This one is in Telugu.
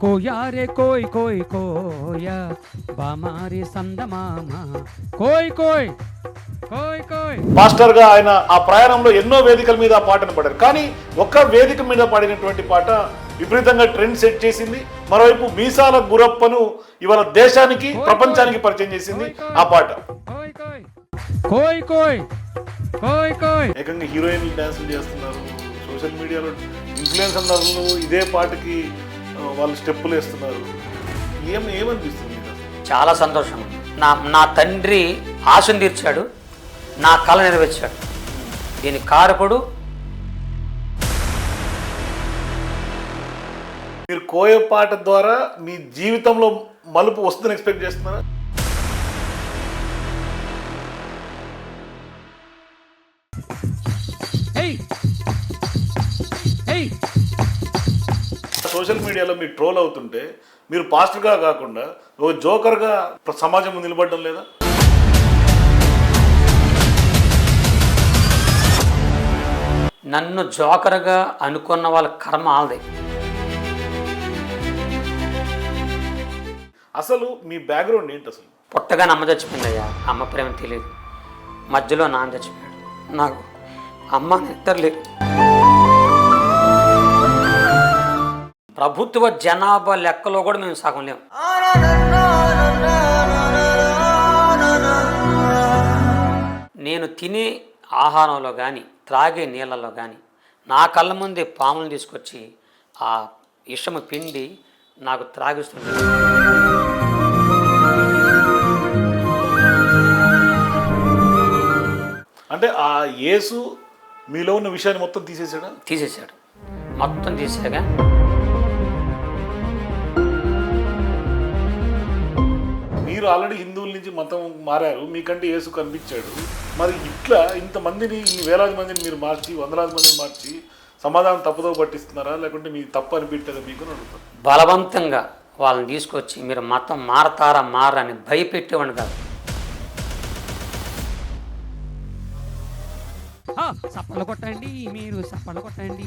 కోయారే కోయ్ కోయ్ కోయ. బామారి సందమామ కోయ్ కోయ్ కోయ్ కోయ్. మాస్టర్గా ఆయన ఆ ప్రయాణంలో ఎన్నో వేదికల మీద పాటను పాడారు. కానీ ఒక్క వేదిక మీద పాడినటువంటి పాట విపరీతంగా ట్రెండ్ సెట్ చేసింది. మరోవైపు మీసాల గురప్పను ఇవాళ దేశానికి ప్రపంచానికి పరిచయం చేసింది ఆ పాట. కోయ్ కోయ్. ఏకంగా హీరోయిన్లు చేస్తున్నారు. సోషల్ మీడియాలో ఇన్ఫ్లుయెన్స్ అందరూ ఇదే పాటకి వాళ్ళు స్టెప్పులు వేస్తున్నారు. ఏం ఏమనిపిస్తుంది? చాలా సంతోషం. నా నా తండ్రి ఆశను తీర్చాడు నా కళ నెరవేర్చాడు. దీని కారకుడు మీరు కోయ పాట ద్వారా మీ జీవితంలో మలుపు వస్తుందని ఎక్స్పెక్ట్ చేస్తున్నారా? సోషల్ మీడియాలో మీరు ట్రోల్ అవుతుంటే మీరు పాస్టర్గా కాకుండా ఓ జోకర్గా సమాజం నిలబడడం లేదా? నన్ను జోకర్గా అనుకున్న వాళ్ళ కర్మ ఆల్దే. అసలు మీ బ్యాక్గ్రౌండ్ ఏంటి అసలు? పుట్టగానే అమ్మ చచ్చిపోయింది అయ్యా అమ్మ ప్రేమ తెలియదు. మధ్యలో నాన్న చచ్చిపోయాడు. నాకు అమ్మ లేదు. ప్రభుత్వ జనాభా లెక్కలో కూడా మేము సగం లేము నేను తినే ఆహారంలో కానీ త్రాగే నీళ్ళలో కానీ నా కళ్ళ ముందే పాములను తీసుకొచ్చి ఆ ఇషము పిండి నాకు త్రాగిస్తుంది. అంటే ఆ యేసు మీలో ఉన్న విషయాన్ని మొత్తం తీసేసాడా తీసేశాడు. మొత్తం తీసాగా మీరు ఆల్రెడీ హిందువుల నుంచి మతం మారారు మీకంటే యేసు కనిపించాడు. మరి ఇట్లా ఇంతమందిని ఇన్ని వేలాది మందిని మీరు మార్చి వందలాది మందిని మార్చి సమాధానం తప్పుదో పట్టిస్తున్నారా? లేకుంటే మీ తప్పు అనిపించలేదా మీకు అని అడుగుతాను. బలవంతంగా వాళ్ళని తీసుకొచ్చి మీరు మతం మారతారా మారా అని భయపెట్టేవాడిని కాదు. ఆ, చప్పట్లు కొట్టండి మీరు చప్పట్లు కొట్టండి.